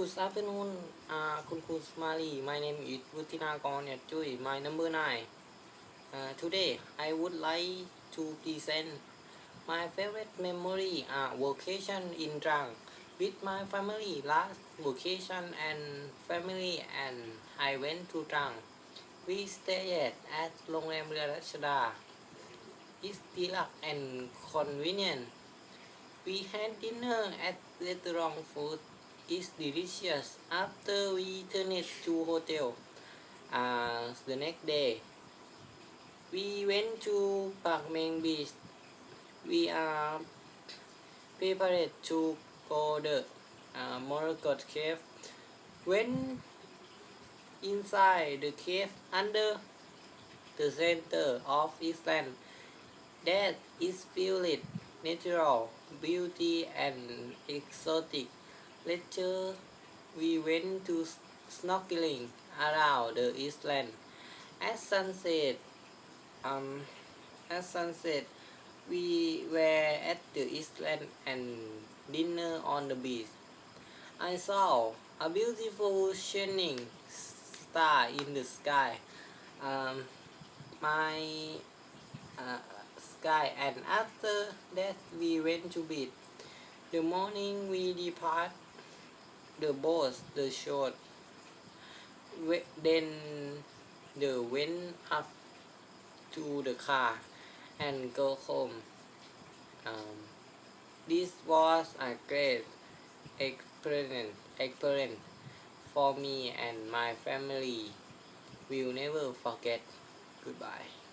Good afternoon อ่าคุณครูสมาลี My name is วุฒินากรเนี่ยจุ้ย My number nine uh, Today I would like to present my favorite memory uh, vacation in Trang with my family last vacation and family and I went to Trang we stayed at โรงแรมเรือรัชดา It's deluxe and convenient We had dinner at restaurant food is delicious after we turned it to hotel. Uh, the next day, we went to Park Meng Beach. We are prepared to go the uh, Morocco cave. When inside the cave under the center of Island, that is filled natural beauty and exotic leisure. We went to snorkeling around the island. At sunset, um, at sunset, we were at the island and dinner on the beach. I saw a beautiful shining star in the sky. Um, my uh, sky and after that we went to bed the morning we depart the boat the short. We- then the went up to the car and go home. Um, this was a great experience experience for me and my family. Will never forget. Goodbye